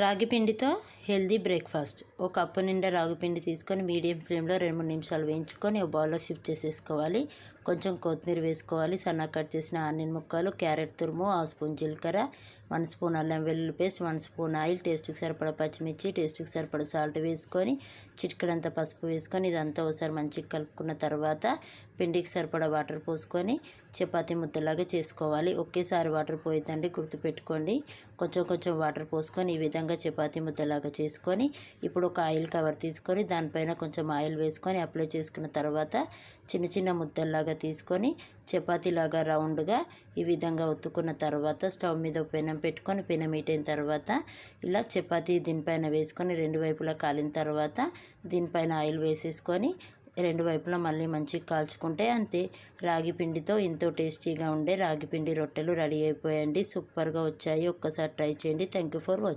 రాగి పిండితో healthy breakfast. ఒక కప్పు నిండా రాగి పిండి తీసుకొని మీడియం ఫ్లేమ్లో రెండు మూడు నిమిషాలు వేయించుకొని ఒక బౌల్లో షిఫ్ట్ చేసేసుకోవాలి. కొంచెం కొత్తిమీర వేసుకోవాలి. సన్నగా కట్ చేసిన ఆనియన్ ముక్కలు క్యారెట్ తురుము హాఫ్ స్పూన్ జీలకర్ర వన్ స్పూన్ అల్లం వెల్లుల్లి పేస్ట్ వన్ స్పూన్ ఆయిల్ టేస్ట్కి సరిపడా పచ్చిమిర్చి టేస్ట్కి సరిపడా సాల్ట్ వేసుకొని చిటికడంతా పసుపు వేసుకొని ఇదంతా ఒకసారి మంచిగా కలుపుకున్న తర్వాత పిండికి సరిపడా వాటర్ పోసుకొని చపాతీ ముద్దలాగా చేసుకోవాలి. ఒకేసారి వాటర్ పోయిద్దండి గుర్తుపెట్టుకోండి. కొంచెం కొంచెం వాటర్ పోసుకొని ఈ విధంగా చపాతీ ముద్దలాగా చేసుకొని ఇప్పుడు ఒక ఆయిల్ కవర్ తీసుకొని దానిపైన కొంచెం ఆయిల్ వేసుకొని అప్లై చేసుకున్న తర్వాత చిన్న చిన్న ముద్దల్లాగా తీసుకొని చపాతీలాగా రౌండ్గా ఈ విధంగా ఒత్తుకున్న తర్వాత స్టవ్ మీద పెనం పెట్టుకొని పెనం ఇటైన తర్వాత ఇలా చపాతీ దీనిపైన వేసుకొని రెండు వైపులా కాలిన తర్వాత దీనిపైన ఆయిల్ వేసేసుకొని రెండు వైపులా మళ్ళీ మంచిగా కాల్చుకుంటే అంతే. రాగి పిండితో ఎంతో టేస్టీగా ఉండే రాగి పిండి రొట్టెలు రెడీ అయిపోయాయండి సూపర్గా వచ్చాయి. ఒక్కసారి ట్రై చేయండి. Thank you for watching